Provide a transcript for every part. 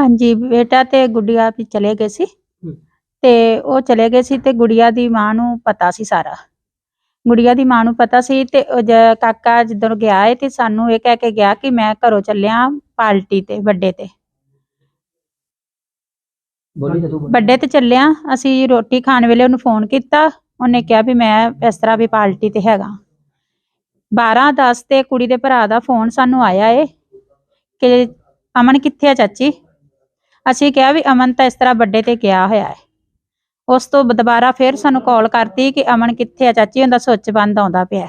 ਹਾਂਜੀ ਬੇਟਾ ਤੇ ਗੁੜੀਆ ਵੀ ਚਲੇ ਗਏ ਸੀ। ਹੂੰ। ਤੇ ਉਹ ਚਲੇ ਗਏ ਸੀ ਤੇ ਗੁੜੀਆ ਦੀ ਮਾਂ ਨੂੰ ਪਤਾ ਸੀ ਸਾਰਾ। ਗੁੜੀਆ ਦੀ ਮਾਂ ਨੂੰ ਪਤਾ ਸੀ ਤੇ ਉਹ ਜ- ਕਾਕਾ ਜਿੱਦਣ ਗਿਆ ਏ ਤੇ ਸਾਨੂੰ ਇਹ ਕਹਿ ਕੇ ਗਿਆ ਕਿ ਮੈਂ ਘਰੋਂ ਚੱਲਿਆ ਪਾਰਟੀ ਤੇ ਵੱਡੇ ਤੇ। ਬੋਲੀ ਜਦੋਂ ਵੱਡੇ ਤੇ ਚੱਲਿਆ। ਅਸੀਂ ਰੋਟੀ ਖਾਣ ਵੇਲੇ ਉਹਨੂੰ ਫੋਨ ਕੀਤਾ। ਉਹਨੇ ਕਿਹਾ ਵੀ ਮੈਂ ਇਸ ਤਰ੍ਹਾਂ ਵੀ ਪਾਰਟੀ ਤੇ ਹੈਗਾ। 12 10 ਤੇ ਕੁੜੀ ਦੇ ਭਰਾ ਦਾ ਫੋਨ ਸਾਨੂੰ ਆਇਆ ਏ ਕਿ ਅਮਨ ਕਿੱਥੇ ਆ ਚਾਚੀ? ਅਸੀਂ ਕਿਹਾ ਵੀ ਅਮਨ ਤਾਂ ਇਸ ਤਰ੍ਹਾਂ ਵੱਡੇ ਤੇ ਗਿਆ ਹੋਇਆ ਹੈ। ਉਸ ਤੋਂ ਦੁਬਾਰਾ ਫਿਰ ਸਾਨੂੰ ਕਾਲ ਕਰਤੀ ਕਿ ਅਮਨ ਕਿੱਥੇ ਆ ਚਾਚੀ, ਉਹਦਾ ਸੁੱਚ ਬੰਦ ਆਉਂਦਾ ਪਿਆ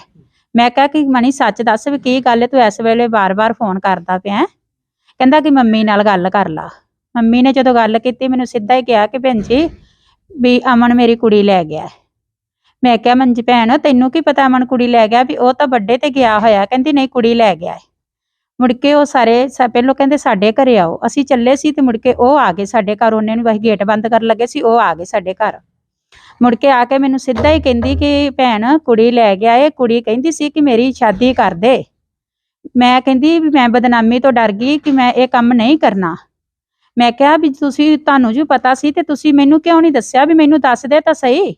ਮੈਂ ਕਿਹਾ ਕਿ ਮਣੀ ਸੱਚ ਦੱਸ ਵੀ ਕੀ ਗੱਲ ਹੈ, ਤੂੰ ਇਸ ਵੇਲੇ ਵਾਰ ਵਾਰ ਫੋਨ ਕਰਦਾ ਪਿਆ ਕਹਿੰਦਾ ਕਿ ਮੰਮੀ ਨਾਲ ਗੱਲ ਕਰ ਲਾ। ਮੰਮੀ ਨੇ ਜਦੋਂ ਗੱਲ ਕੀਤੀ, ਮੈਨੂੰ ਸਿੱਧਾ ਹੀ ਕਿਹਾ ਕਿ ਭੈਣ ਜੀ, ਵੀ ਅਮਨ ਮੇਰੀ ਕੁੜੀ ਲੈ ਗਿਆ ਮੈਂ ਕਿਹਾ ਮੰਜੀ ਭੈਣ, ਤੈਨੂੰ ਕੀ ਪਤਾ ਅਮਨ ਕੁੜੀ ਲੈ ਗਿਆ ਵੀ ਉਹ ਤਾਂ ਵੱਡੇ ਤੇ ਗਿਆ ਹੋਇਆ, ਕਹਿੰਦੀ ਨਹੀਂ ਕੁੜੀ ਲੈ ਗਿਆ ਹੈ। ਮੁੜ ਕੇ ਉਹ ਸਾਰੇ ਸ- ਪਹਿਲੋਂ ਕਹਿੰਦੇ ਸਾਡੇ ਘਰੇ ਆਓ। ਅਸੀਂ ਚੱਲੇ ਸੀ ਤੇ ਮੁੜ ਕੇ ਉਹ ਆ ਗਏ ਸਾਡੇ ਘਰ। ਉਹਨੇ ਨੂੰ ਅਸੀਂ ਗੇਟ ਬੰਦ ਕਰਨ ਲੱਗੇ ਸੀ, ਉਹ ਆ ਗਏ ਸਾਡੇ ਘਰ। ਮੁੜ ਕੇ ਆ ਕੇ ਮੈਨੂੰ ਸਿੱਧਾ ਹੀ ਕਹਿੰਦੀ ਕਿ ਭੈਣ, ਕੁੜੀ ਲੈ ਗਿਆ ਏ ਕੁੜੀ ਕਹਿੰਦੀ ਸੀ ਕਿ ਮੇਰੀ ਸ਼ਾਦੀ ਕਰ ਦੇ। ਮੈਂ ਕਹਿੰਦੀ ਵੀ ਮੈਂ ਬਦਨਾਮੀ ਤੋਂ ਡਰ ਗਈ ਕਿ ਮੈਂ ਇਹ ਕੰਮ ਨਹੀਂ ਕਰਨਾ। ਮੈਂ ਕਿਹਾ ਵੀ ਤੁਸੀਂ, ਤੁਹਾਨੂੰ ਜੋ ਪਤਾ ਸੀ ਤੇ ਤੁਸੀਂ ਮੈਨੂੰ ਕਿਉਂ ਨਹੀਂ ਦੱਸਿਆ ਵੀ ਮੈਨੂੰ ਦੱਸ ਦੇ ਤਾਂ ਸਹੀ।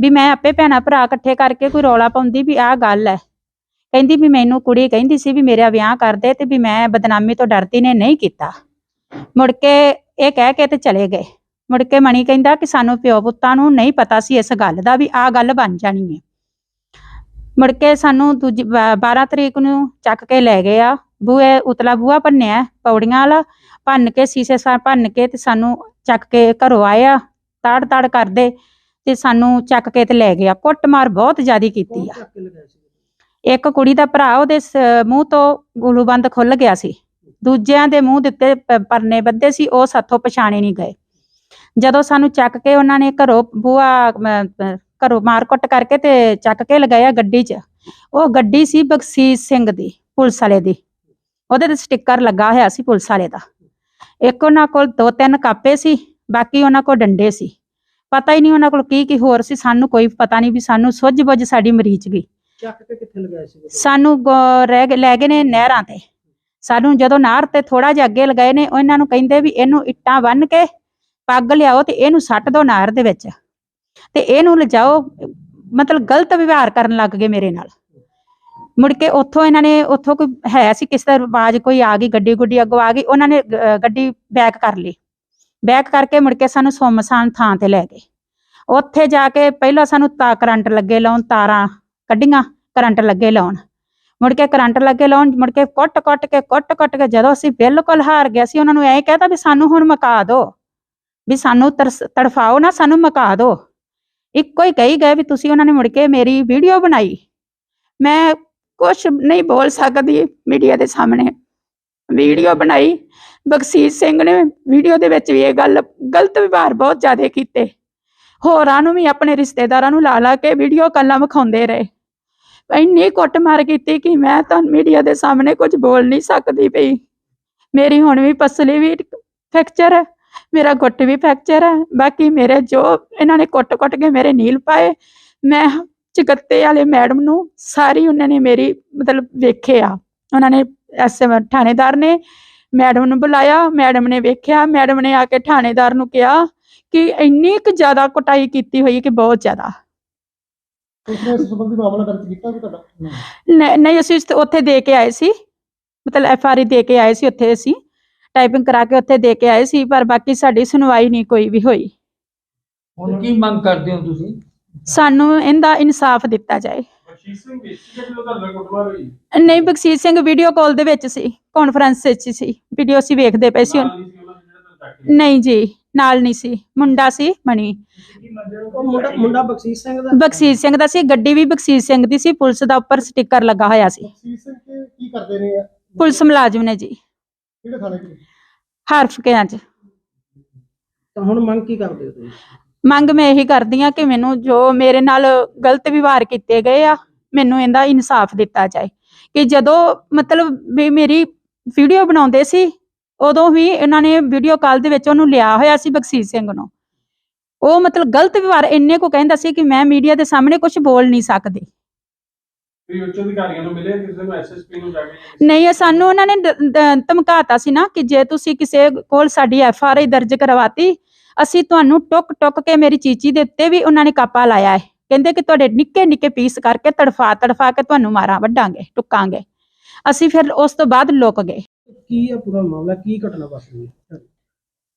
ਵੀ ਮੈਂ ਆਪੇ ਭੈਣਾਂ ਭਰਾ ਇਕੱਠੇ ਕਰਕੇ ਕੋਈ ਰੌਲਾ ਪਾਉਂਦੀ ਵੀ ਆਹ ਗੱਲ ਹੈ। ਕਹਿੰਦੀ ਵੀ ਮੈਨੂੰ ਕੁੜੀ ਕਹਿੰਦੀ ਸੀ ਵੀ ਮੇਰਾ ਵਿਆਹ ਕਰ ਦੇ ਤੇ ਵੀ ਮੈਂ ਬਦਨਾਮੀ ਤੋਂ ਡਰਦੀ ਨੇ ਨਹੀਂ ਕੀਤਾ। ਮੁੜ ਕੇ ਇਹ ਕਹਿ ਕੇ ਤੇ ਚਲੇ ਗਏ। ਮੁੜ ਕੇ ਮਣੀ ਕਹਿੰਦਾ ਕਿ ਸਾਨੂੰ ਪਿਓ ਪੁੱਤਾਂ ਨੂੰ ਨਹੀਂ ਪਤਾ ਸੀ ਇਸ ਗੱਲ ਦਾ ਵੀ ਆਹ ਗੱਲ ਬਣ ਜਾਣੀ ਹੈ। ਮੁੜ ਕੇ ਸਾਨੂੰ ਦੂਜੀ 12 ਤਰੀਕ ਨੂੰ ਚੱਕ ਕੇ ਲੈ ਗਏ ਆ। ਬੂਏ ਉਤਲਾ ਬੂਆ ਭੰਨਿਆ ਪੌੜੀਆਂ ਵਾਲਾ, ਭੰਨ ਕੇ ਸੀਸੇ ਸਾ ਭੰਨ ਕੇ ਤੇ ਸਾਨੂੰ ਚੱਕ ਕੇ ਘਰੋਂ ਆਏ ਆ ਤਾੜ ਤਾੜ ਕਰਦੇ ਤੇ ਸਾਨੂੰ ਚੱਕ ਕੇ ਤੇ ਲੈ ਗਿਆ ਕੁੱਟਮਾਰ ਬਹੁਤ ਜ਼ਿਆਦੀ ਕੀਤੀ ਆ। ਇੱਕ ਕੁੜੀ ਦਾ ਭਰਾ ਉਹਦੇ ਸ- ਮੂੰਹ ਤੋਂ ਗਲੂਬੰਦ ਖੁੱਲ ਗਿਆ ਸੀ। ਦੂਜਿਆਂ ਦੇ ਮੂੰਹ ਦੇ ਉੱਤੇ ਪ- ਪਰਨੇ ਬੱਧੇ ਸੀ, ਉਹ ਸਾਥੋਂ ਪਛਾਣੇ ਨਹੀਂ ਗਏ। ਜਦੋਂ ਸਾਨੂੰ ਚੱਕ ਕੇ ਉਹਨਾਂ ਨੇ ਘਰੋਂ ਬੂਆ ਮ- ਮ- ਘਰੋਂ ਮਾਰ ਕੁੱਟ ਕਰਕੇ ਤੇ ਚੱਕ ਕੇ ਲਗਾਇਆ ਗੱਡੀ 'ਚ, ਉਹ ਗੱਡੀ ਸੀ ਬਖਸ਼ੀਸ਼ ਸਿੰਘ ਦੀ, ਪੁਲਿਸ ਵਾਲੇ ਦੀ। ਉਹਦੇ ਤੇ ਸਟicker ਲੱਗਾ ਹੋਇਆ ਸੀ ਪੁਲਿਸ ਵਾਲੇ ਦਾ। ਇੱਕ ਉਹਨਾਂ ਕੋਲ ਦੋ ਤਿੰਨ ਕਾਪੇ ਸੀ, ਬਾਕੀ ਉਹਨਾਂ ਕੋਲ ਡੰਡੇ ਸੀ। ਪਤਾ ਹੀ ਨਹੀਂ ਉਹਨਾਂ ਕੋਲ ਕੀ ਕੀ ਹੋਰ ਸੀ, ਸਾਨੂੰ ਕੋਈ ਪਤਾ ਨਹੀਂ ਵੀ ਸਾਨੂੰ ਸੁੱਝ ਬੁੱਝ ਸਾਡੀ ਮਰੀਜ਼ ਗਈ। ਚੱਕ ਕੇ ਕਿੱਥੇ ਲਗਾਇਆ ਸੀ ਸਾਨੂੰ ਗ- ਰਹਿ ਗਏ, ਲੈ ਗਏ ਨੇ ਨਹਿਰਾਂ ਤੇ। ਸਾਨੂੰ ਜਦੋਂ ਨਹਿਰ ਤੇ ਥੋੜਾ ਜਿਹਾ ਅੱਗੇ ਲਗਾਏ ਨੇ, ਉਹ ਨੂੰ ਕਹਿੰਦੇ ਵੀ ਇਹਨੂੰ ਇੱਟਾਂ ਬੰਨ ਕੇ ਪੱਗ ਲਿਆਓ ਤੇ ਇਹਨੂੰ ਸੱਟ ਦਿਓ ਨਹਿਰ ਦੇ ਵਿੱਚ। ਤੇ ਇਹਨੂੰ ਲਿਜਾਓ, ਮਤਲਬ ਗਲਤ ਵਿਵਹਾਰ ਕਰਨ ਲੱਗ ਗਏ ਮੇਰੇ ਨਾਲ। ਮੁੜ ਕੇ ਉੱਥੋਂ ਇਹਨਾਂ ਨੇ, ਉੱਥੋਂ ਕੋਈ ਹੈ ਸੀ, ਕਿਸੇ ਦਾ ਆਵਾਜ਼ ਕੋਈ ਆ ਗਈ ਗੱਡੀ ਗੁੱਡੀ ਅੱਗੋਂ ਆ ਗਈ, ਉਹਨਾਂ ਨੇ ਗ- ਗੱਡੀ ਬੈਕ ਕਰ ਲਈ। ਬੈਕ ਕਰਕੇ ਮੁੜ ਕੇ ਸਾਨੂੰ ਸੁੰਮਸਾਨ ਥਾਂ ਤੇ ਲੈ ਗਏ। ਉੱਥੇ ਜਾ ਕੇ ਪਹਿਲਾਂ ਸਾਨੂੰ ਤਾ ਕਰੰਟ ਲੱਗੇ, ਲਾਉਣ ਤਾਰਾਂ ਕੱਢੀਆਂ, ਕਰੰਟ ਲੱਗੇ ਲਾਉਣ। ਮੁੜ ਕੇ ਕਰੰਟ ਲੱਗੇ ਲਾਉਣ, ਮੁੜ ਕੇ ਕੁੱਟ ਕੁੱਟ ਕੇ, ਕੁੱਟ ਕੁੱਟ ਕੇ ਜਦੋਂ ਅਸੀਂ ਬਿਲਕੁਲ ਹਾਰ ਗਏ ਸੀ ਉਹਨਾਂ ਨੂੰ ਐਂ ਕਹਿਤਾ ਵੀ ਸਾਨੂੰ ਹੁਣ ਮਕਾ ਦਿਓ ਵੀ ਸਾਨੂੰ ਤਰਸ- ਤੜਫਾਓ ਨਾ, ਸਾਨੂੰ ਮਕਾ ਦਿਓ ਇੱਕੋ ਹੀ ਕਹੀ ਗਏ ਵੀ ਤੁਸੀਂ ਉਹਨਾਂ ਨੇ ਮੁੜ ਕੇ ਮੇਰੀ ਵੀਡੀਓ ਬਣਾਈ। ਮੈਂ ਕੁਝ ਨਹੀਂ ਬੋਲ ਸਕਦੀ ਮੀਡੀਆ ਦੇ ਸਾਹਮਣੇ। ਵੀਡੀਓ ਬਣਾਈ। ਬਖਸ਼ੀਸ਼ ਸਿੰਘ ਨੇ ਵੀਡੀਓ ਦੇ ਵਿੱਚ ਵੀ ਇਹ ਗੱਲ, ਗਲਤ ਵਿਵਹਾਰ ਬਹੁਤ ਜ਼ਿਆਦਾ ਕੀਤੇ। ਹੋਰਾਂ ਨੂੰ ਵੀ, ਆਪਣੇ ਰਿਸ਼ਤੇਦਾਰਾਂ ਨੂੰ ਲਾ ਲਾ ਕੇ ਵੀਡੀਓ ਕੱਲਾਂ ਵਿਖਾਉਂਦੇ ਰਹੇ। ਇੰਨੀ ਕੁੱਟਮਾਰ ਕੀਤੀ ਕਿ ਮੈਂ ਤਾਂ ਮੀਡੀਆ ਦੇ ਸਾਹਮਣੇ ਕੁਝ ਬੋਲ ਨਹੀਂ ਸਕਦੀ ਪਈ। ਮੇਰੀ ਹੁਣ ਵੀ ਪਸਲੀ ਵੀ ਫ੍ਰੈਕਚਰ ਹੈ, ਮੇਰਾ ਗੁੱਟ ਵੀ ਫ੍ਰੈਕਚਰ ਹੈ, ਬਾਕੀ ਮੇਰੇ ਜੋ ਇਹਨਾਂ ਨੇ ਕੁੱਟ-ਕੁੱਟ ਕੇ ਮੇਰੇ ਨੀਲ ਪਾਏ, ਮੈਂ ਚਕੱਤੇ ਵਾਲੇ ਮੈਡਮ ਨੂੰ ਸਾਰੀ ਉਹਨਾਂ ਨੇ ਮੇਰੀ ਮਤਲਬ ਵੇਖਿਆ ਉਹਨਾਂ ਨੇ ਐਸ ਥਾਣੇਦਾਰ ਨੇ ਮੈਡਮ ਨੂੰ ਬੁਲਾਇਆ, ਮੈਡਮ ਨੇ ਵੇਖਿਆ, ਮੈਡਮ ਨੇ ਆ ਕੇ ਥਾਣੇਦਾਰ ਨੂੰ ਕਿਹਾ ਕਿ ਇੰਨੀ ਕੁ ਜ਼ਿਆਦਾ ਕੁਟਾਈ ਕੀਤੀ ਹੋਈ ਕਿ ਬਹੁਤ ਜ਼ਿਆਦਾ। ਉਸਨੇ ਇਸ ਸੰਬੰਧੀ ਮਾਮਲਾ ਦਰਜ ਕੀਤਾ ਵੀ ਤੁਹਾਡਾ? ਨਹੀਂ ਨਹੀਂ ਅਸੀਂ ਉੱਥੇ- ਉੱਥੇ ਦੇ ਕੇ ਆਏ ਸੀ। ਮਤਲਬ ਐਫ ਆਰ ਦੇ ਕੇ ਆਏ ਸੀ ਉੱਥੇ ਅਸੀਂ। ਟਾਈਪਿੰਗ ਕਰਾ ਕੇ ਉੱਥੇ ਦੇ ਕੇ ਆਏ ਸੀ ਪਰ ਬਾਕੀ ਸਾਡੀ ਸੁਣਵਾਈ ਨਹੀਂ ਕੋਈ ਵੀ ਹੋਈ। ਹੁਣ ਕੀ ਮੰਗ ਕਰਦੇ ਹੋ ਤੁਸੀਂ? ਸਾਨੂੰ ਇਹਦਾ ਇਨਸਾਫ ਦਿੱਤਾ ਜਾਏ। ਬਖਸ਼ੀਸ਼ ਸਿੰਘ ਸੀ ਨਹੀਂ ਬਖਸ਼ੀਸ਼ ਸਿੰਘ ਵੀਡੀਓ ਕਾਲ ਦੇ ਵਿੱਚ ਸੀ ਕਾਨਫਰੰਸ ਵਿੱਚ ਸੀ। ਵੀਡੀਓ ਅਸੀਂ ਵੇਖਦੇ ਪਏ ਸੀ ਨਾਲ ਨਹੀਂ ਸੀ ਉਹਨਾਂ ਨੇ ਜਿਹੜਾ ਤੁਹਾਨੂੰ ਚੱਕ ਨਹੀਂ ਜੀ। ਨਾਲ ਨਹੀਂ ਸੀ ਮੁੰਡਾ ਸੀ ਮਣੀ ਉਹ ਮੁੰਡਾ ਮੁੰਡਾ ਬਖਸ਼ੀਸ਼ ਸਿੰਘ ਦਾ? ਬਖਸ਼ੀਸ਼ ਸਿੰਘ ਦਾ ਸੀ ਗੱਡੀ ਵੀ ਬਖਸ਼ੀਸ਼ ਸਿੰਘ ਦੀ ਸੀ ਪੁਲਿਸ ਦਾ ਉੱਪਰ ਸਟicker ਲੱਗਾ ਹੋਇਆ ਸੀ। ਬਖਸ਼ੀਸ਼ ਸਿੰਘ ਕੀ ਕੀ ਕਰਦੇ ਨੇ ਪੁਲਿਸ ਮੁਲਾਜ਼ਮ ਨੇ ਜੀ। ਕਿਹੜੇ ਥਾਣੇ 'ਚ ਹਰਫ ਕੇ ਚ ਤਾਂ ਹੁਣ ਮੰਗ ਕੀ ਕਰਦੇ ਹੋ ਤੁਸੀਂ? ਮੰਗ ਮੈਂ ਇਹੀ ਕਰਦੀ ਆ ਕਿ ਮੈਨੂੰ ਜੋ ਮੇਰੇ ਨਾਲ ਗਲਤ ਵਿਵਹਾਰ ਕੀਤੇ ਗਏ ਆ ਮੈਨੂੰ ਇਹਦਾ ਇਨਸਾਫ ਦਿੱਤਾ ਜਾਏ। ਕਿ ਜਦੋਂ ਮਤਲਬ ਵੀ ਮੇਰੀ ਵੀਡੀਓ ਬਣਾਉਂਦੇ ਸੀ ਉਦੋਂ ਵੀ ਇਹਨਾਂ ਨੇ ਵੀਡੀਓ ਕਾਲ ਦੇ ਵਿੱਚ ਉਹਨੂੰ ਲਿਆ ਹੋਇਆ ਸੀ ਬਖਸ਼ੀਸ਼ ਸਿੰਘ ਨੂੰ। ਉਹ ਮਤਲਬ ਗਲਤ ਵਿਵਹਾਰ ਇੰਨੇ ਕੋ ਕਹਿੰਦਾ ਸੀ ਕਿ ਮੈਂ ਮੀਡੀਆ ਦੇ ਸਾਹਮਣੇ ਕੁਝ ਬੋਲ ਨਹੀਂ ਸਕਦੀ। ਵੀ ਉੱਚ ਅਧਿਕਾਰੀਆਂ ਨੂੰ ਮਿਲੇ ਕਿਸੇ ਨੂੰ ਐਸਐਸਪੀ ਨੂੰ ਜਾ ਕੇ? ਨਹੀਂ ਸਾਨੂੰ ਉਹਨਾਂ ਨੇ ਦ- ਦ- ਧਮਕਾਤਾ ਸੀ ਨਾ ਕਿ ਜੇ ਤੁਸੀਂ ਕਿਸੇ ਕੋਲ ਸਾਡੀ ਐਫ ਆਰ ਆਈ ਦਰਜ ਕਰਵਾਤੀ ਅਸੀਂ ਤੁਹਾਨੂੰ ਟੁੱਕ ਟੁੱਕ ਕੇ ਮੇਰੀ ਚੀਚੀ ਦੇ ਉੱਤੇ ਵੀ ਉਹਨਾਂ ਨੇ ਕਾਪਾ ਲਾਇਆ ਹੈ। ਕਹਿੰਦੇ ਕਿ ਤੁਹਾਡੇ ਨਿੱਕੇ ਨਿੱਕੇ ਪੀਸ ਕਰਕੇ ਤੜਫਾ ਤੜਫਾ ਕੇ ਤੁਹਾਨੂੰ ਮਾਰਾਂ ਵੱਢਾਂਗੇ ਟੁੱਕਾਂਗੇ। ਅਸੀਂ ਫਿਰ ਉਸ ਤੋਂ ਬਾਅਦ ਲੁਕ ਗਏ। ਕੀ ਹੈ ਪੂਰਾ ਮਾਮਲਾ? ਕੀ ਘਟਨਾ ਵਾਪਰੀ ਹੈ?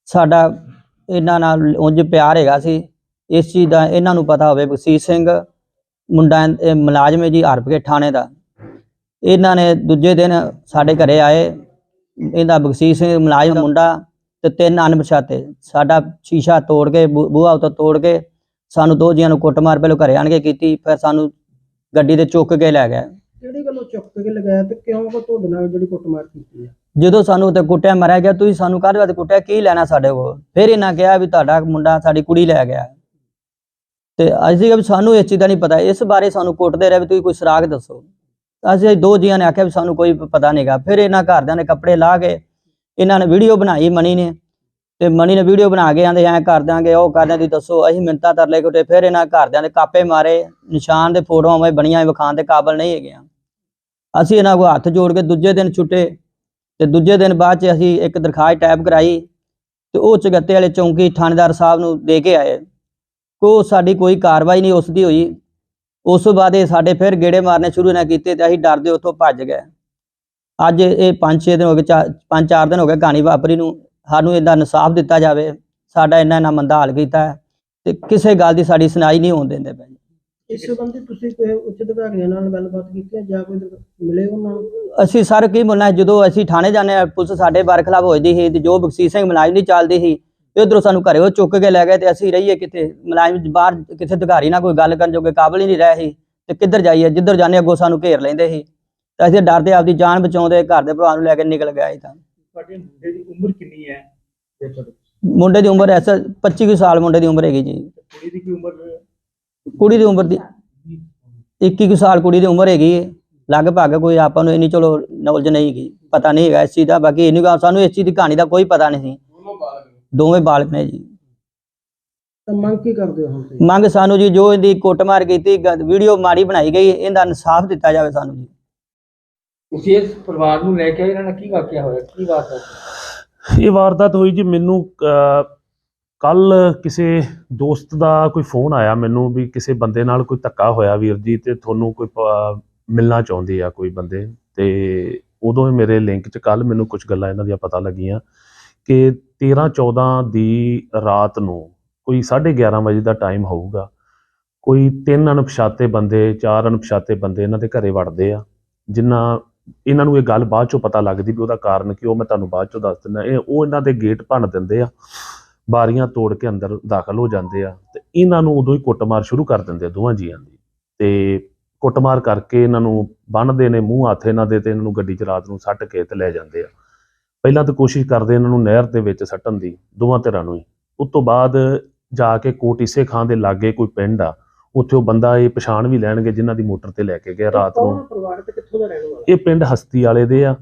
ਸਾਡਾ ਇਹਨਾਂ ਨਾਲ ਉਂਝ ਪਿਆਰ ਹੈਗਾ ਸੀ। ਇਸ ਚੀਜ਼ ਦਾ ਇਹਨਾਂ ਨੂੰ ਪਤਾ ਹੋਵੇ, ਬਖਸ਼ੀਸ਼ ਸਿੰਘ ਮੁੰਡਾ ਇਹ ਮੁਲਾਜ਼ਮ ਹੈ ਜੀ, ਹਰਪਕੇ ਥਾਣੇ ਦਾ। ਇਹਨਾਂ ਨੇ ਦੂਜੇ ਦਿਨ ਸਾਡੇ ਘਰੇ ਆਏ। ਇਹਦਾ ਬਖਸ਼ੀਸ਼ ਸਿੰਘ ਮੁਲਾਜ਼ਮ ਮੁੰਡਾ ਤੇ ਤਿੰਨ ਅਣਪਛਾਤੇ। ਸਾਡਾ ਸ਼ੀਸ਼ਾ ਤੋੜ ਕੇ, ਬੂ- ਬੂਹਾ ਉੱਤੇ ਤੋੜ ਕੇ ਸਾਨੂੰ ਦੋ ਜੀਆਂ ਨੂੰ ਕੁੱਟਮਾਰ, ਪਹਿਲਾਂ ਘਰੇ ਆਣ ਕੇ ਕੀਤੀ, ਫਿਰ ਸਾਨੂੰ ਗੱਡੀ ਤੇ ਚੁੱਕ ਕੇ ਲੈ ਗਏ। ਕਿਹੜੀ ਗੱਲੋਂ ਚੁੱਕ ਕੇ ਲਗਾਇਆ ਤੇ ਕਿਉਂ ਕੋ ਤੁਹਾਡੇ ਨਾਲ ਜਿਹੜੀ ਕੁੱਟਮਾਰ ਕੀਤੀ ਹੈ ਜਦੋਂ ਸਾਨੂੰ ਉੱਤੇ ਕੁੱਟਿਆ, ਮਾਰਿਆ ਗਿਆ, ਤੁਸੀਂ ਸਾਨੂੰ ਕਾਹਦੇ ਵਾਸਤੇ ਕੁੱਟਿਆ? ਕੀ ਲੈਣਾ ਸਾਡੇ ਕੋਲ? ਫਿਰ ਇਹਨਾਂ ਕਿਹਾ ਵੀ ਤੁਹਾਡਾ ਮੁੰਡਾ, ਸਾਡੀ ਕੁੜੀ ਲੈ ਗਿਆ। ਤੇ ਅਸੀਂ ਵੀ ਸਾਨੂੰ ਇਸ ਚੀਜ਼ ਦਾ ਨਹੀਂ ਪਤਾ, ਇਸ ਬਾਰੇ ਸਾਨੂੰ ਕੁੱਟਦੇ ਰਹੇ ਵੀ ਤੁਸੀਂ ਕੋਈ ਸੁਰਾਗ ਦੱਸੋ। ਅਸੀਂ ਦੋ ਜੀਆਂ ਨੇ ਆਖਿਆ ਵੀ ਸਾਨੂੰ ਕੋਈ ਪਤਾ ਨਹੀਂਗਾ ਫਿਰ ਇਹਨਾਂ ਘਰਦਿਆਂ ਨੇ ਕੱਪੜੇ ਲਾ ਕੇ ਇਹਨਾਂ ਨੇ ਵੀਡੀਓ ਬਣਾਈ ਮਣੀ ਨੇ। ਤੇ ਮਣੀ ਨੇ ਵੀਡੀਓ ਬਣਾ ਕੇ ਆਂਦੇ, ਐਂ ਕਰ ਦਿਆਂਗੇ, ਉਹ ਕਰ ਦਿਆਂਗੇ ਦੱਸੋ, ਅਸੀਂ ਮਿੰਤਾ ਤਰਲੇ ਕੁੱਟੇ। ਫਿਰ ਇਹਨਾਂ ਘਰਦਿਆਂ ਦੇ ਕਾਪੇ ਮਾਰੇ, ਨਿਸ਼ਾਨ ਦੇ ਫੋਟੋਆਂ ਮੈਂ ਬਣੀਆਂ ਵਿਖਾਣ ਦੇ ਕਾਬਲ ਨਹੀਂ ਹੈਗੀਆਂ ਅਸੀਂ ਇਹਨਾਂ ਕੋਲ ਹੱਥ ਜੋੜ ਕੇ ਦੂਜੇ ਦਿਨ ਛੁੱਟੇ ਤੇ ਦੂਜੇ ਦਿਨ ਬਾਅਦ ਚ ਅਸੀਂ ਇੱਕ ਦਰਖਾਸਤ ਟਾਈਪ ਕਰਾਈ ਤੇ ਉਹ ਚਗੱਤੇ ਵਾਲੇ ਚੌਂਕੀ ਥਾਣੇਦਾਰ ਸਾਹਿਬ ਨੂੰ ਦੇ ਕੇ ਆਏ। ਕੋ ਸਾਡੀ ਕੋਈ ਕਾਰਵਾਈ ਨਹੀਂ ਉਸ ਦੀ ਹੋਈ। ਉਸ ਤੋਂ ਬਾਅਦ ਇਹ ਸਾਡੇ ਫਿਰ ਗੇੜੇ ਮਾਰਨੇ ਸ਼ੁਰੂ ਨਾ ਕੀਤੇ ਤੇ ਅਸੀਂ ਡਰਦੇ ਉੱਥੋਂ ਭੱਜ ਗਏ। ਅੱਜ ਇਹ 5-6 ਦਿਨ ਹੋ ਗਏ 5-4 ਦਿਨ ਹੋ ਗਏ ਕਹਾਣੀ ਵਾਪਰੀ ਨੂੰ। ਸਾਨੂੰ ਇਹਦਾ ਇਨਸਾਫ ਦਿੱਤਾ ਜਾਵੇ। ਸਾਡਾ ਇੰਨਾ ਇੰਨਾ ਮੰਦਾ ਹਾਲ ਕੀਤਾ ਹੈ ਤੇ ਕਿਸੇ ਗੱਲ ਦੀ ਸਾਡੀ ਸੁਣਾਈ ਨਹੀਂ ਹੋਣ ਦਿੰਦੇ ਪਏ ਇਸ ਸੰਬੰਧੀ ਤੁਸੀਂ ਕੋਈ ਉੱਚ ਅਧਿਕਾਰੀਆਂ ਨਾਲ ਗੱਲਬਾਤ ਕੀਤੀ ਹੈ ਜਾਂ ਕੋਈ ਮਿਲੇ ਉਹਨਾਂ ਨੂੰ? ਅਸੀਂ ਸਰ ਕੀ ਬੋਲਣਾ ਹੈ, ਜਦੋਂ ਅਸੀਂ ਥਾਣੇ ਜਾਂਦੇ ਆ ਪੁਲਿਸ ਸਾਡੇ ਬਾਰ ਖਿਲਾਫ ਹੋਈਦੀ ਸੀ ਤੇ ਜੋ ਬਖਸ਼ੀਸ਼ ਸਿੰਘ ਮੁਲਾਜ਼ਮ ਦੀ ਚੱਲਦੀ ਸੀ ਤੇ ਉਧਰੋਂ ਸਾਨੂੰ ਘਰੇ ਉਹ ਚੁੱਕ ਕੇ ਲੈ ਗਏ ਤੇ ਅਸੀਂ ਰਹੀਏ ਕਿਤੇ ਮੁਲਾਜ਼ਮ ਬਾਹਰ ਕਿਸੇ ਅਧਿਕਾਰੀ ਨਾਲ ਕੋਈ ਗੱਲ ਕਰਨ ਜੋਗੇ ਕਾਬਲ ਹੀ ਨਹੀਂ ਰਹੇ ਸੀ ਤੇ ਕਿੱਧਰ ਜਾਈਏ? ਜਿੱਧਰ ਜਾਂਦੇ ਅੱਗੋਂ ਸਾਨੂੰ ਘੇਰ ਲੈਂਦੇ ਸੀ। ਤੇ ਅਸੀਂ ਡਰਦੇ ਆਪਦੀ ਜਾਨ ਬਚਾਉਂਦੇ ਘਰ ਦੇ ਭਰਾ ਨੂੰ ਲੈ ਕੇ ਨਿਕਲ ਗਏ ਤਾਂ। ਤੁਹਾਡੇ ਮੁੰਡੇ ਦੀ ਉਮਰ ਕਿੰਨੀ ਹੈ? ਮੁੰਡੇ ਦੀ ਉਮਰ ਐਸਾ 25 ਕੁ ਸਾਲ ਮੁੰਡੇ ਦੀ ਉਮਰ ਹੈਗੀ ਜੀ। ਕੁੜੀ ਦੀ ਕੀ ਉਮਰ ਕੁੜੀ ਦੀ ਉਮਰ ਦੀ 21 ਕੁ ਸਾਲ ਕੁੜੀ ਦੀ ਉਮਰ ਹੈਗੀ ਹੈ ਲਗਭਗ ਕੋਈ ਆਪਾਂ ਨੂੰ ਇੰਨੀ ਚਲੋ ਨੌਲੇਜ ਨਹੀਂ ਹੈਗੀ ਪਤਾ ਨਹੀਂ ਹੈਗਾ ਇਸ ਚੀਜ਼ ਦਾ। ਬਾਕੀ ਇਹਨੂੰ ਸਾਨੂੰ ਇਸ ਚੀਜ਼ ਦੀ ਕਹਾਣੀ ਦਾ ਕੋਈ ਪਤਾ ਨਹੀਂ ਦੋਵੇਂ ਬਾਲਕ ਨੇ ਜੀ। ਤਾਂ ਮੰਗ ਕੀ ਕਰਦੇ ਹੋ ਹੁਣ ਤੁਸੀਂ? ਮੰਗ ਸਾਨੂੰ ਜੀ ਜੋ ਇਹਦੀ ਕੁੱਟਮਾਰ ਕੀਤੀ ਵੀਡੀਓ ਮਾੜੀ ਬਣਾਈ ਗਈ ਇਹਦਾ ਇਨਸਾਫ ਦਿੱਤਾ ਜਾਵੇ ਸਾਨੂੰ ਜੀ। ਤੁਸੀਂ ਇਸ ਪਰਿਵਾਰ ਨੂੰ ਲੈ ਕੇ ਇਹਨਾਂ ਨਾਲ ਕੀ ਵਾਕਿਆ ਹੋਇਆ? ਕੀ ਬਾਤ ਹੈ ਇਹ ਵਾਰਦਾਤ ਹੋਈ ਜੀ ਮੈਨੂੰ ਕੱਲ ਕਿਸੇ ਦੋਸਤ ਦਾ ਕੋਈ ਫੋਨ ਆਇਆ ਮੈਨੂੰ ਵੀ ਕਿਸੇ ਬੰਦੇ ਨਾਲ ਕੋਈ ਧੱਕਾ ਹੋਇਆ ਵੀਰ ਜੀ ਤੇ ਤੁਹਾਨੂੰ ਕੋਈ ਪ- ਮਿਲਣਾ ਚਾਹੁੰਦੇ ਆ ਕੋਈ ਬੰਦੇ ਤੇ ਉਦੋਂ ਹੀ ਮੇਰੇ ਲਿੰਕ 'ਚ ਕੱਲ ਮੈਨੂੰ ਕੁਝ ਗੱਲਾਂ ਇਹਨਾਂ ਦੀਆਂ ਪਤਾ ਲੱਗੀਆਂ ਕਿ 13 14 ਦੀ ਰਾਤ ਨੂੰ ਕੋਈ 11:30 ਵਜੇ ਦਾ ਟਾਈਮ ਹੋਊਗਾ, ਕੋਈ ਤਿੰਨ ਅਣਪਛਾਤੇ ਬੰਦੇ, ਚਾਰ ਅਣਪਛਾਤੇ ਬੰਦੇ ਇਹਨਾਂ ਦੇ ਘਰੇ ਵੜਦੇ ਆ ਜਿਨ੍ਹਾਂ ਇਹਨਾਂ ਨੂੰ ਇਹ ਗੱਲ ਬਾਅਦ ਚੋਂ ਪਤਾ ਲੱਗਦੀ ਵੀ ਉਹਦਾ ਕਾਰਨ ਕੀ, ਉਹ ਮੈਂ ਤੁਹਾਨੂੰ ਬਾਅਦ ਚੋਂ ਦੱਸ ਦਿੰਦਾ, ਇਹ ਉਹ ਇਹਨਾਂ ਦੇ ਗੇਟ ਭੰਨ ਦਿੰਦੇ ਆ। ਬਾਰੀਆਂ ਤੋੜ ਕੇ ਅੰਦਰ ਦਾਖਲ ਹੋ ਜਾਂਦੇ ਆ ਤੇ ਇਹਨਾਂ ਨੂੰ ਉਦੋਂ ਹੀ ਕੁੱਟਮਾਰ ਸ਼ੁਰੂ ਕਰ ਦਿੰਦੇ ਆ ਦੋਵਾਂ ਜੀਆਂ ਦੀ। ਤੇ ਕੁੱਟਮਾਰ ਕਰਕੇ ਇਹਨਾਂ ਨੂੰ ਬੰਨ੍ਹਦੇ ਨੇ ਮੂੰਹ ਹੱਥ ਇਹਨਾਂ ਦੇ ਤੇ ਇਹਨਾਂ ਨੂੰ ਗੱਡੀ 'ਚ ਰਾਤ ਨੂੰ ਸੱਟ ਕੇ ਤੇ ਲੈ ਜਾਂਦੇ ਆ। ਪਹਿਲਾਂ ਤਾਂ ਕੋਸ਼ਿਸ਼ ਕਰਦੇ ਇਹਨਾਂ ਨੂੰ ਨਹਿਰ ਦੇ ਵਿੱਚ ਸੱਟਣ ਦੀ ਦੋਵਾਂ ਧਿਰਾਂ ਨੂੰ ਹੀ। ਉਸ ਤੋਂ ਬਾਅਦ ਜਾ ਕੇ ਕੋਟ ਇਸੇ ਖਾਂ ਦੇ ਲਾਗੇ ਕੋਈ ਪਿੰਡ ਆ ਉੱਥੇ ਉਹ ਬੰਦਾ ਇਹ ਪਛਾਣ ਵੀ ਲੈਣਗੇ ਜਿਨ੍ਹਾਂ ਦੀ ਮੋਟਰ ਤੇ ਲੈ ਕੇ ਗਏ ਰਾਤ ਨੂੰ। ਇਹ ਪਿੰਡ ਹਸਤੀ ਵਾਲੇ ਦੇ ਆ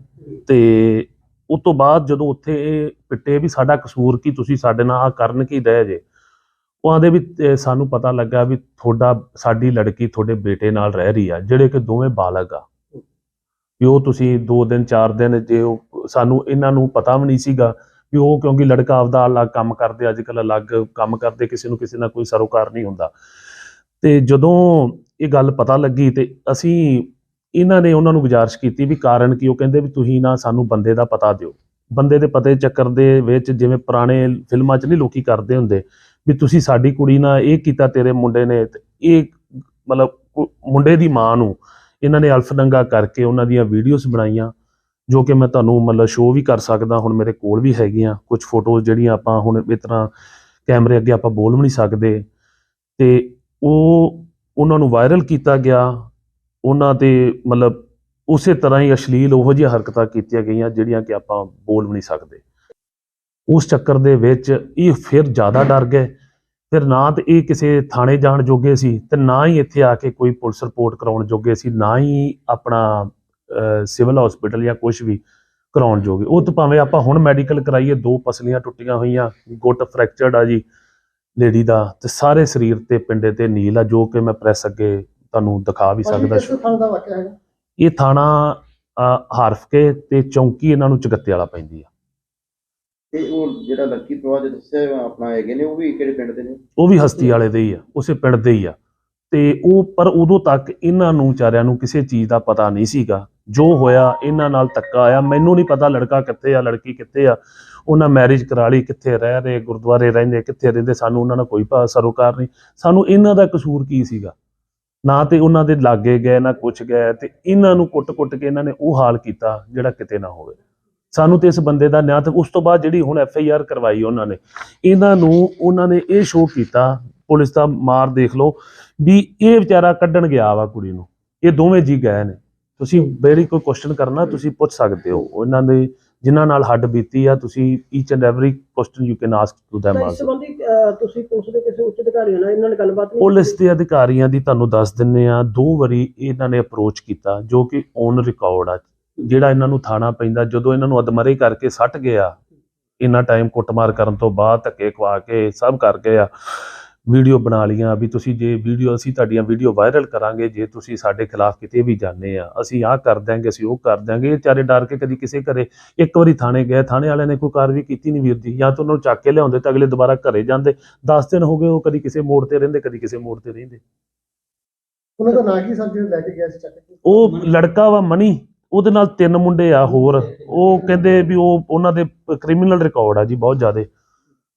ਤੇ ਉਸ ਤੋਂ ਬਾਅਦ ਜਦੋਂ ਉੱਥੇ ਇਹ ਪਿੱਟੇ ਵੀ ਸਾਡਾ ਕਸੂਰ ਕੀ, ਤੁਸੀਂ ਸਾਡੇ ਨਾਲ ਆ ਕਰਨ ਕੀ ਦਏ ਜੇ? ਉਹ ਆਂਦੇ ਵੀ ਸਾਨੂੰ ਪਤਾ ਲੱਗਾ ਵੀ ਤੁਹਾਡਾ, ਸਾਡੀ ਲੜਕੀ ਤੁਹਾਡੇ ਬੇਟੇ ਨਾਲ ਰਹਿ ਰਹੀ ਆ, ਜਿਹੜੇ ਕਿ ਦੋਵੇਂ ਬਾਲਗ ਆ। ਵੀ ਉਹ ਤੁਸੀਂ 2 ਦਿਨ 4 ਦਿਨ ਜੇ ਉਹ, ਸਾਨੂੰ ਇਹਨਾਂ ਨੂੰ ਪਤਾ ਵੀ ਨਹੀਂ ਸੀਗਾ ਵੀ ਉਹ ਕਿਉਂਕਿ ਲੜਕਾ ਆਪਦਾ ਅਲੱਗ ਕੰਮ ਕਰਦੇ ਅੱਜ ਕੱਲ ਅਲੱਗ ਕੰਮ ਕਰਦੇ, ਕਿਸੇ ਨੂੰ ਕਿਸੇ ਨਾਲ ਕੋਈ ਸਰੋਕਾਰ ਨਹੀਂ ਹੁੰਦਾ। ਤੇ ਜਦੋਂ ਇਹ ਗੱਲ ਪਤਾ ਲੱਗੀ ਤੇ ਅਸੀਂ ਇਹਨਾਂ ਨੇ ਉਹਨਾਂ ਨੂੰ ਗੁਜ਼ਾਰਿਸ਼ ਕੀਤੀ ਵੀ ਕਾਰਨ ਕੀ, ਉਹ ਕਹਿੰਦੇ ਵੀ ਤੁਸੀਂ ਨਾ ਸਾਨੂੰ ਬੰਦੇ ਦਾ ਪਤਾ ਦਿਓ। ਬੰਦੇ ਦੇ ਪਤੇ ਚੱਕਰ ਦੇ ਵਿੱਚ ਜਿਵੇਂ ਪੁਰਾਣੇ ਫਿਲਮਾਂ 'ਚ ਨਹੀਂ ਲੋਕੀ ਕਰਦੇ ਹੁੰਦੇ ਵੀ ਤੁਸੀਂ ਸਾਡੀ ਕੁੜੀ ਨਾਲ ਇਹ ਕੀਤਾ, ਤੇਰੇ ਮੁੰਡੇ ਨੇ ਤੇ ਇਹ ਮਤਲਬ ਮੁੰਡੇ ਦੀ ਮਾਂ ਨੂੰ ਇਹਨਾਂ ਨੇ ਅਲਫਨੰਗਾ ਕਰਕੇ ਉਹਨਾਂ ਦੀਆਂ ਵੀਡੀਓਜ਼ ਬਣਾਈਆਂ, ਜੋ ਕਿ ਮੈਂ ਤੁਹਾਨੂੰ ਮਤਲਬ ਸ਼ੋਅ ਵੀ ਕਰ ਸਕਦਾ, ਹੁਣ ਮੇਰੇ ਕੋਲ ਵੀ ਹੈਗੀਆਂ ਕੁਝ ਫੋਟੋਜ਼ ਜਿਹੜੀਆਂ ਆਪਾਂ ਹੁਣ ਇਸ ਤਰ੍ਹਾਂ ਕੈਮਰੇ ਅੱਗੇ ਆਪਾਂ ਬੋਲ ਵੀ ਨਹੀਂ ਸਕਦੇ। ਤੇ ਉਹ ਉਹਨਾਂ ਨੂੰ ਵਾਇਰਲ ਕੀਤਾ ਗਿਆ ਉਹਨਾਂ ਤੇ ਮਤਲਬ ਉਸੇ ਤਰ੍ਹਾਂ ਹੀ ਅਸ਼ਲੀਲ ਉਹੋ ਜਿਹੀਆਂ ਹਰਕਤਾਂ ਕੀਤੀਆਂ ਗਈਆਂ ਜਿਹੜੀਆਂ ਕਿ ਆਪਾਂ ਬੋਲ ਵੀ ਨਹੀਂ ਸਕਦੇ। ਉਸ ਚੱਕਰ ਦੇ ਵਿੱਚ ਇਹ ਫਿਰ ਜ਼ਿਆਦਾ ਡਰ ਗਏ। ਫਿਰ ਨਾ ਤਾਂ ਇਹ ਕਿਸੇ ਥਾਣੇ ਜਾਣ ਜੋਗੇ ਸੀ ਤੇ ਨਾ ਹੀ ਇੱਥੇ ਆ ਕੇ ਕੋਈ ਪੁਲਿਸ ਰਿਪੋਰਟ ਕਰਾਉਣ ਜੋਗੇ ਸੀ, ਨਾ ਹੀ ਆਪਣਾ ਸਿਵਲ ਹਸਪੀਟਲ ਜਾਂ ਕੁਝ ਵੀ ਕਰਾਉਣ ਜੋਗੇ। ਉਹ ਤਾਂ ਭਾਵੇਂ ਆਪਾਂ ਹੁਣ ਮੈਡੀਕਲ ਕਰਾਈਏ, ਦੋ ਪਸਲੀਆਂ ਟੁੱਟੀਆਂ ਹੋਈਆਂ, ਗੁੱਟ ਫ੍ਰੈਕਚਰਡ ਆ ਜੀ ਲੇਡੀ ਦਾ ਤੇ ਸਾਰੇ ਸਰੀਰ ਤੇ, ਪਿੰਡੇ ਤੇ ਨੀਲ ਆ ਜੋ ਕਿ ਮੈਂ ਪ੍ਰੈਸ ਅੱਗੇ ਤੁਹਾਨੂੰ ਦਿਖਾ ਵੀ ਸਕਦਾ ਕਿਸ ਥਾਂ ਦਾ ਵਾਕਿਆ ਹੈਗਾ। ਇਹ ਥਾਣਾ ਅ, ਹਾਰਫਕੇ ਤੇ ਚੌਂਕੀ ਇਹਨਾਂ ਨੂੰ ਚਗੱਤੇ ਵਾਲਾ ਪੈਂਦੀ ਆ। ਤੇ ਉਹ ਜਿਹੜਾ ਲੱਕੀ ਪ੍ਰਵਾਹ ਜੇ ਦੱਸਿਆ ਆਪਣਾ ਹੈਗੇ ਨੇ ਉਹ ਵੀ ਕਿਹੜੇ ਪਿੰਡ ਦੇ ਨੇ? ਉਹ ਵੀ ਹਸਤੀ ਵਾਲੇ ਦੇ ਹੀ ਆ ਉਸੇ ਪਿੰਡ ਦੇ ਹੀ ਆ। ਤੇ ਉਹ ਪਰ ਉਦੋਂ ਤੱਕ ਇਹਨਾਂ ਨੂੰ ਵਿਚਾਰਿਆਂ ਨੂੰ ਕਿਸੇ ਚੀਜ਼ ਦਾ ਪਤਾ ਨਹੀਂ ਸੀਗਾ। ਜੋ ਹੋਇਆ ਇਹਨਾਂ ਨਾਲ ਧੱਕਾ ਆਇਆ। ਮੈਨੂੰ ਨਹੀਂ ਪਤਾ ਲੜਕਾ ਕਿੱਥੇ ਆ ਲੜਕੀ ਕਿੱਥੇ ਆ। ਉਹਨਾਂ ਮੈਰਿਜ ਕਰਾ ਲਈ ਕਿੱਥੇ ਰਹਿ ਰਹੇ ਗੁਰਦੁਆਰੇ ਰਹਿੰਦੇ ਕਿੱਥੇ ਰਹਿੰਦੇ ਸਾਨੂੰ ਉਹਨਾਂ ਨਾਲ ਕੋਈ ਭਾ ਸਰੋਕਾਰ ਨਹੀਂ। ਸਾਨੂੰ ਇਹਨਾਂ ਦਾ ਕਸੂਰ ਕੀ ਸੀਗਾ? ਨਾ ਤੇ ਉਹਨਾਂ ਦੇ ਲਾਗੇ ਗਏ ਨਾ ਕੁਛ ਗਏ ਤੇ ਇਹਨਾਂ ਨੂੰ ਕੁੱਟ-ਕੁੱਟ ਕੇ ਇਹਨਾਂ ਨੇ ਉਹ ਹਾਲ ਕੀਤਾ ਜਿਹੜਾ ਕਿਤੇ ਨਾ ਹੋਵੇ। ਸਾਨੂੰ ਤੇ ਇਸ ਬੰਦੇ ਦਾ ਨਿਆਂ ਤੇ ਉਸ ਤੋਂ ਬਾਅਦ ਜਿਹੜੀ ਹੁਣ ਐਫ ਆਈ ਆਰ ਕਰਵਾਈ ਉਹਨਾਂ ਨੇ ਇਹਨਾਂ ਨੂੰ ਉਹਨਾਂ ਨੇ ਇਹ ਸ਼ੋਅ ਕੀਤਾ ਪੁਲਿਸ ਦਾ ਮਾਰ ਦੇਖ ਲਓ ਵੀ ਇਹ ਵਿਚਾਰਾ ਕੱਢਣ ਗਿਆ ਵਾ ਕੁੜੀ ਨੂੰ। ਇਹ ਦੋਵੇਂ ਜੀ ਗਏ ਨੇ। ਤੁਸੀਂ ਬੇੜੀ ਕੋਈ ਕੁਐਸਚਨ ਕਰਨਾ ਤੁਸੀਂ ਪੁੱਛ ਸਕਦੇ ਹੋ। ਉਹਨਾਂ ਦੇ ਜਿਨ੍ਹਾਂ ਨਾਲ ਹੱਡ ਬੀਤੀ ਆ ਤੁਸੀਂ each and every question you can ask to them ਇਸ ਆਲਸੋ ਸੰਬੰਧੀ ਅਹ, ਤੁਸੀਂ ਪੁਲਿਸ ਦੇ ਕਿਸੇ ਉੱਚ ਅਧਿਕਾਰੀਆਂ ਨਾਲ ਇਹਨਾਂ ਨਾਲ ਗੱਲਬਾਤ ਨਹੀਂ ਪੁਲਿਸ ਦੇ ਅਧਿਕਾਰੀਆਂ ਦੀ ਤੁਹਾਨੂੰ ਦੱਸ ਦਿੰਨੇ ਆ ਦੋ ਵਾਰੀ ਇਹਨਾਂ ਨੇ ਅਪਰੋਚ ਕੀਤਾ ਜੋ ਕਿ ਔਨ ਰਿਕਾਰਡ ਆ। ਜਿਹੜਾ ਇਹਨਾਂ ਨੂੰ ਥਾਣਾ ਪੈਂਦਾ ਜਦੋਂ ਇਹਨਾਂ ਨੂੰ ਅਦਮਰੇ ਕਰਕੇ ਸੱਟ ਗਿਆ ਇੰਨਾ ਟਾਈਮ ਕੁੱਟਮਾਰ ਕਰਨ ਤੋਂ ਬਾਅਦ ਧੱਕੇ ਖਵਾ ਕੇ ਸਭ ਕਰ ਗਏ ਆ। ਵੀਡੀਓ ਬਣਾ ਲੀਆਂ ਵੀ ਤੁਸੀਂ ਜੇ ਵੀਡੀਓ ਅਸੀਂ ਤੁਹਾਡੀਆਂ ਵੀਡੀਓ ਵਾਇਰਲ ਕਰਾਂਗੇ ਜੇ ਤੁਸੀਂ ਸਾਡੇ ਖਿਲਾਫ ਕਿਤੇ ਵੀ ਜਾਂਦੇ ਆ ਅਸੀਂ ਆਹ ਕਰ ਦਾਂਗੇ ਅਸੀਂ ਉਹ ਕਰ ਦਾਂਗੇ ਇਹ ਚਾਰੇ ਡਰ ਕੇ ਕਦੀ ਕਿਸੇ ਘਰੇ ਇੱਕ ਵਾਰੀ ਥਾਣੇ ਗਏ ਥਾਣੇ ਵਾਲਿਆਂ ਨੇ ਕੋਈ ਕਾਰਵਾਈ ਕੀਤੀ ਨਹੀਂ ਵੀਰ ਜੀ। ਜਾਂ ਤਾਂ ਉਹਨਾਂ ਨੂੰ ਚੱਕ ਕੇ ਲਿਆਉਂਦੇ ਤਾਂ ਅਗਲੇ ਦੁਬਾਰਾ ਘਰੇ ਜਾਂਦੇ। 10 ਦਿਨ ਹੋ ਗਏ ਉਹ ਕਦੀ ਕਿਸੇ ਮੋੜ ਤੇ ਰਹਿੰਦੇ ਕਦੀ ਕਿਸੇ ਮੋੜ ਤੇ ਰਹਿੰਦੇ। ਉਹਨਾਂ ਦਾ ਨਾਂ ਕੀ ਸਰ ਜਿਹੜਾ ਲੈ ਕੇ ਗਿਆ ਸੀ ਚੱਕ ਕੇ? ਉਹ ਲੜਕਾ ਵਾ ਮਣੀ ਉਹਦੇ ਨਾਲ ਤਿੰਨ ਮੁੰਡੇ ਆ ਹੋਰ। ਉਹ ਕਹਿੰਦੇ ਵੀ ਉਹ ਉਹਨਾਂ ਦੇ ਕ੍ਰਿਮੀਨਲ ਰਿਕਾਰਡ ਆ ਜੀ ਬਹੁਤ ਜ਼ਿਆਦੇ।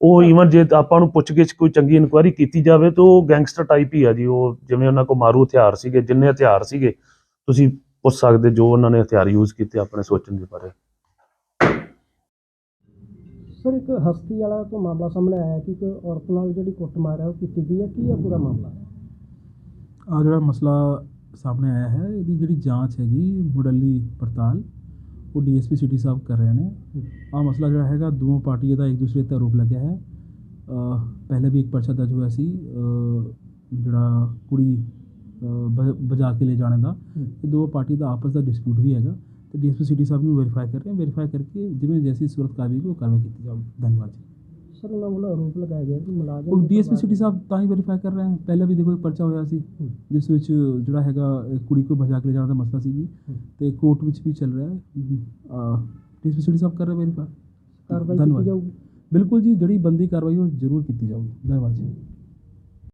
ਉਹ ਈਵਨ ਜੇ ਆਪਾਂ ਨੂੰ ਪੁੱਛ ਗਿੱਛ ਕੋਈ ਚੰਗੀ ਇਨਕੁਆਇਰੀ ਕੀਤੀ ਜਾਵੇ ਤਾਂ ਉਹ ਗੈਂਗਸਟਰ ਟਾਈਪ ਹੀ ਆ ਜੀ। ਉਹ ਜਿਵੇਂ ਉਹਨਾਂ ਕੋਲ ਮਾਰੂ ਹਥਿਆਰ ਸੀਗੇ ਜਿੰਨੇ ਹਥਿਆਰ ਸੀਗੇ ਤੁਸੀਂ ਪੁੱਛ ਸਕਦੇ ਜੋ ਉਹਨਾਂ ਨੇ ਹਥਿਆਰ ਯੂਜ਼ ਕੀਤੇ ਆਪਣੇ ਸੋਚਣ ਦੇ ਬਾਰੇ। ਸਰ ਇੱਕ ਹਸਤੀ ਵਾਲਾ ਤੋਂ ਮਾਮਲਾ ਸਾਹਮਣੇ ਆਇਆ ਕਿ ਇੱਕ ਔਰਤ ਨਾਲ ਜਿਹੜੀ ਕੁੱਟਮਾਰ ਹੈ ਉਹ ਕੀਤੀ ਗਈ ਹੈ ਕੀ ਹੈ ਪੂਰਾ ਮਾਮਲਾ? ਆ ਜਿਹੜਾ ਮਸਲਾ ਸਾਹਮਣੇ ਆਇਆ ਹੈ ਇਹਦੀ ਜਿਹੜੀ ਜਾਂਚ ਹੈਗੀ ਮੁੱਢਲੀ ਪੜਤਾਲ ਉਹ ਡੀਐਸਪੀ ਸਿਟੀ ਸਾਹਿਬ ਕਰ ਰਹੇ ਨੇ। ਆ ਮਸਲਾ ਜਿਹੜਾ ਹੈਗਾ ਦੋਵਾਂ ਪਾਰਟੀਆਂ ਦਾ ਇੱਕ ਦੂਸਰੇ ਤੇ ਆਰੋਪ ਲੱਗਿਆ ਹੈ। ਪਹਿਲੇ ਵੀ ਇੱਕ ਪਰਚਾ ਦਰਜ ਹੋਇਆ ਸੀ ਜਿਹੜਾ ਕੁੜੀ ਬਜਾ ਕੇ ਲੈ ਜਾਣੇ ਦਾ। ਇਹ ਦੋ ਪਾਰਟੀ ਦਾ ਆਪਸ ਦਾ ਡਿਸਪਿਊਟ ਵੀ ਹੈਗਾ। ਤੇ ਡੀਐਸਪੀ ਸਿਟੀ ਸਾਹਿਬ ਨੂੰ ਵੈਰੀਫਾਈ ਕਰ ਰਹੇ ਵੈਰੀਫਾਈ ਕਰਕੇ ਜਿਵੇਂ ਜੈਸੀ ਸੂਰਤ ਹੋਈ ਉਹ ਕਾਰਵਾਈ ਕੀਤੀ ਜਾਊਗੀ। ਧੰਨਵਾਦ ਜੀ। ਸਰ ਉਹਨਾਂ ਵੱਲੋਂ ਆਰੋਪ ਲਗਾਇਆ ਗਿਆ ਕਿ ਮੁਲਾਜ਼ਮ ਉਹ ਡੀਐਸਪੀ ਸਿਟੀ ਸਾਹਿਬ ਤਾਂ ਹੀ ਵੈਰੀਫਾਈ ਕਰ ਰਹੇ ਹਨ ਪਹਿਲਾਂ ਵੀ ਦੇਖੋ ਇੱਕ ਪਰਚਾ ਹੋਇਆ ਸੀ ਜਿਸ ਵਿੱਚ ਜਿਹੜਾ ਹੈਗਾ ਕੁੜੀ ਕੋ ਭਜਾ ਕੇ ਲੈ ਜਾਣ ਦਾ ਮਸਲਾ ਸੀ ਤੇ ਕੋਰਟ ਵਿੱਚ ਵੀ ਚੱਲ ਰਿਹਾ ਹੈ। ਡੀਐਸਪੀ ਸਿਟੀ ਸਾਹਿਬ ਕਰ ਰਹੇ ਵੈਰੀਫਾਈ ਕਾਰਵਾਈ। ਕੀਤੀ ਜਾਊਗੀ। ਬਿਲਕੁਲ ਜੀ ਜਿਹੜੀ ਬੰਦੀ ਕਾਰਵਾਈ ਉਹ ਜ਼ਰੂਰ ਕੀਤੀ ਜਾਊਗੀ। ਧੰਨਵਾਦ ਜੀ।